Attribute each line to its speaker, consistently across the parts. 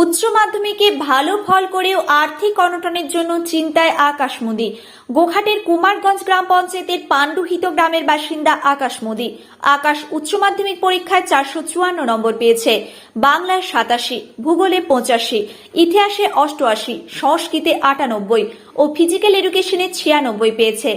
Speaker 1: উচ্চ মাধ্যমিকে ভালো ফল করেও আর্থিক অনটনের জন্য চিন্তায় আকাশ মোদী। গোঘাটের কুমারগঞ্জ গ্রাম পঞ্চায়েতের পাণ্ডুহিত গ্রামের বাসিন্দা আকাশ মোদী। আকাশ উচ্চ মাধ্যমিক পরীক্ষায় চারশো চুয়ান্ন নম্বর পেয়েছে। বাংলায় সাতাশি, ভূগোলে পঁচাশি, ইতিহাসে অষ্টআশি, সংস্কৃতে আটানব্বই ও ফিজিক্যাল এডুকেশনে ছিয়ানব্বই পেয়েছে।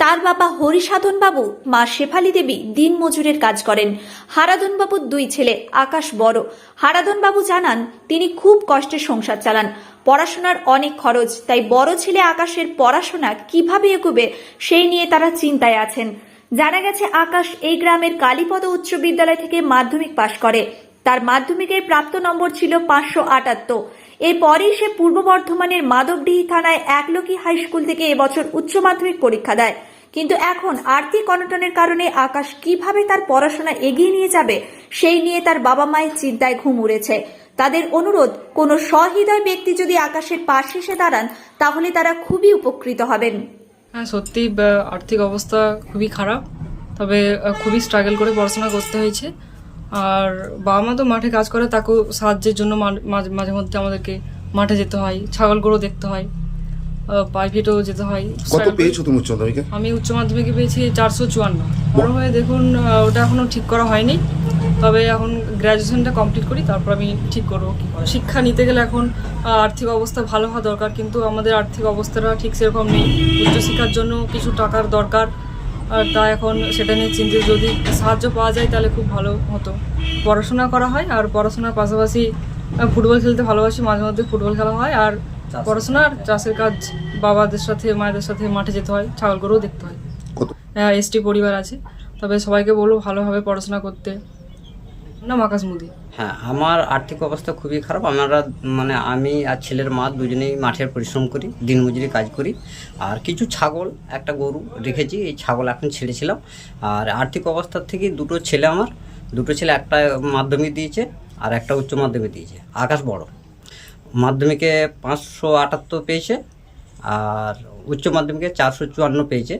Speaker 1: তার বাবা হরিসাধন বাবু, মা শেফালি দেবী দিন মজুরের কাজ করেন। হারাধন বাবুর দুই ছেলে আকাশ বড়। হারাধন বাবু জানান, তিনি খুব কষ্টে সংসার চালান। পড়াশোনার অনেক খরচ, তাই বড় ছেলে আকাশের পড়াশোনা কীভাবে এগোবে সেই নিয়ে তারা চিন্তায় আছেন। জানা গেছে, আকাশ এই গ্রামের কালীপদ উচ্চ বিদ্যালয় থেকে মাধ্যমিক পাশ করে। তার মাধ্যমিকের প্রাপ্ত নম্বর ছিল পাঁচশো আটাত্তর। এরপরই সে পূর্ব বর্ধমানের মাধবডিহি থানায় একলকি হাই স্কুল থেকে এবছর উচ্চ মাধ্যমিক পরীক্ষা দেয়। কিন্তু এখন আর্থিক অনটনের কারণে আকাশ কীভাবে তার পড়াশোনা এগিয়ে নিয়ে যাবে, সেই নিয়ে তার বাবা মায়ের চিন্তায় ঘুম উড়েছে। তাদের অনুরোধ, কোনো সহৃদয় ব্যক্তি যদি আকাশের পাশে এসে দাঁড়ান, তাহলে তারা খুবই উপকৃত হবেন।
Speaker 2: হ্যাঁ সত্যি আর্থিক অবস্থা খুবই খারাপ, তবে খুবই স্ট্রাগল করে পড়াশোনা করতে হয়েছে। আর বাবা মা তো মাঠে কাজ করে তাকেও সাহায্যের জন্য মাঝে মাঝে মধ্যে আমাদেরকে মাঠে যেতে হয় ছাগলগুলো দেখতে হয় প্রাইভেটেও যেতে হয়।
Speaker 3: কত পেয়েছ তুমি উচ্চ মাধ্যমিকে?
Speaker 2: আমি উচ্চ মাধ্যমিকে পেয়েছি চারশো চুয়ান্ন। বড় হয়ে দেখুন ওটা এখনও ঠিক করা হয়নি তবে এখন গ্র্যাজুয়েশনটা কমপ্লিট করি তারপর আমি ঠিক করব কি শিক্ষা নিতে গেলে এখন আর্থিক অবস্থা ভালো হওয়া দরকার কিন্তু আমাদের আর্থিক অবস্থাটা ঠিক সেরকম নেই। উচ্চশিক্ষার জন্য কিছু টাকার দরকার আর তা এখন সেটা নিয়ে চিন্তিত। যদি সাহায্য পাওয়া যায় তাহলে খুব ভালো হতো। পড়াশোনা করা হয় আর পড়াশোনার পাশাপাশি ফুটবল খেলতে ভালোবাসি মাঝে মধ্যে ফুটবল খেলা হয় আর পড়াশোনা আর চাষের কাজ বাবাদের সাথে মায়েদের সাথে মাঠে যেতে হয় ছাগল গরুও দেখতে হয়।
Speaker 3: কত?
Speaker 2: এসটি পরিবার আছে। তবে সবাইকে বলব ভালোভাবে পড়াশোনা করতে। নাম আকাশ
Speaker 4: হ্যাঁ আমার আর্থিক অবস্থা খুবই খারাপ। আমরা মানে আমি আর ছেলের মা দুজনেই মাঠের পরিশ্রম করি, দিনমজুরি কাজ করি। আর কিছু ছাগল, একটা গরু রেখেছি, এই ছাগল এখন ছেড়েছিলাম। আর আর্থিক অবস্থার থেকে দুটো ছেলে আমার, দুটো ছেলে একটা মাধ্যমিক দিয়েছে আর একটা উচ্চ মাধ্যমিক দিয়েছে। আকাশ বড়। মাধ্যমিকে পাঁচশো আটাত্তর পেয়েছে আর উচ্চ মাধ্যমিকে চারশো চুয়ান্ন পেয়েছে।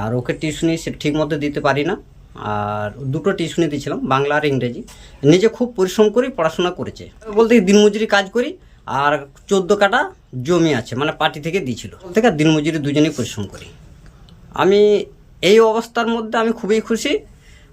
Speaker 4: আর ওকে টিউশনি সে ঠিক মতো দিতে পারি না। আর দুটো টিউশনি দিয়েছিলাম, বাংলা আর ইংরেজি। নিজে খুব পরিশ্রম করি, পড়াশোনা করেছে। বলতে দিনমজুরি কাজ করি, আর চোদ্দ কাটা জমি আছে মানে পার্টি থেকে দিয়েছিল। থেকে দিনমজুরি দুজনেই পরিশ্রম করি। আমি এই অবস্থার মধ্যে আমি খুবই খুশি।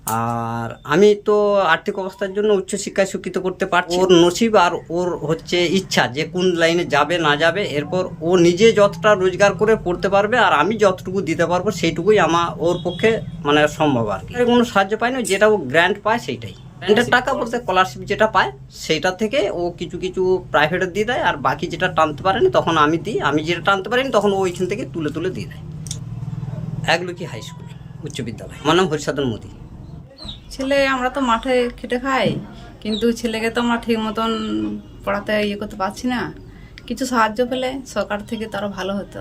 Speaker 4: আর আমি তো আর্থিক অবস্থার জন্য উচ্চশিক্ষায় শিক্ষিত করতে পারছি। ওর নসিব আর ওর হচ্ছে ইচ্ছা যে কোন লাইনে যাবে না যাবে এরপর ও নিজে যতটা রোজগার করে পড়তে পারবে আর আমি যতটুকু দিতে পারব সেইটুকুই আমার ওর পক্ষে মানে সম্ভব আর কি। কোনো সাহায্য পায়নি যেটা ও গ্র্যান্ট পায় সেইটাই। গ্র্যান্টের টাকা বলতে স্কলারশিপ যেটা পায় সেইটা থেকে ও কিছু কিছু প্রাইভেটে দিয়ে দেয় আর বাকি যেটা টানতে পারেনি তখন আমি দিই। আমি যেটা টানতে পারিনি তখন ও ওইখান থেকে তুলে তুলে দিয়ে দেয়। একলুকি হাই স্কুল উচ্চ বিদ্যালয়। আমার নাম হরিসাধন মোদী।
Speaker 5: ছেলে আমরা তো মাঠে খেটে খাই কিন্তু ছেলেকে তো আমরা ঠিক মতন পড়াতে ইয়ে করতে পারছি না। কিছু সাহায্য পেলে সরকার থেকে তারও ভালো হতো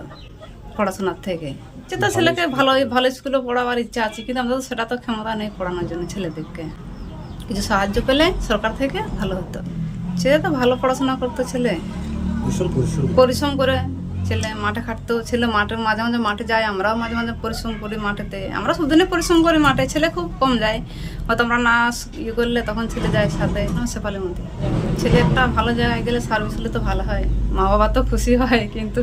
Speaker 5: পড়াশোনার থেকে। যে তো ছেলেকে ভালো ভালো স্কুলে পড়াবার ইচ্ছা আছে কিন্তু আমাদের তো সেটা তো ক্ষমতা নেই পড়ানোর জন্য ছেলেদেরকে। কিছু সাহায্য পেলে সরকার থেকে ভালো হতো। ছেলে তো ভালো পড়াশোনা করতো ছেলে।
Speaker 4: পরিশ্রম
Speaker 5: করে ছেলে মাঠে খাটতো ছেলে মাঠে মাঝে মাঝে মাঠে যায়, আমরাও মাঝে মাঝে পরিশ্রম করি মাঠেতে। আমরা সবদিনে পরিশ্রম করি মাঠে, ছেলে খুব কম যায়। হয়তো আমরা না ইয়ে করলে তখন ছেলে যায় সাথে। সেপালের মধ্যে। ছেলে একটা ভালো জায়গায় গেলে সার্ভিস হলে তো ভালো হয়। মা বাবা তো খুশি হয়, কিন্তু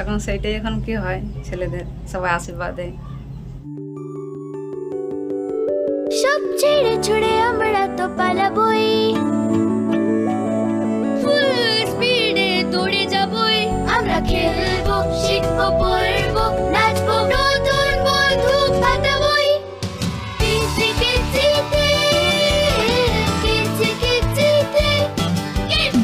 Speaker 5: এখন সেইটাই এখন কি হয় ছেলেদের, সবাই আশীর্বাদ।
Speaker 6: সব ছেড়ে ছুড়ে আমরা তো পালাবই।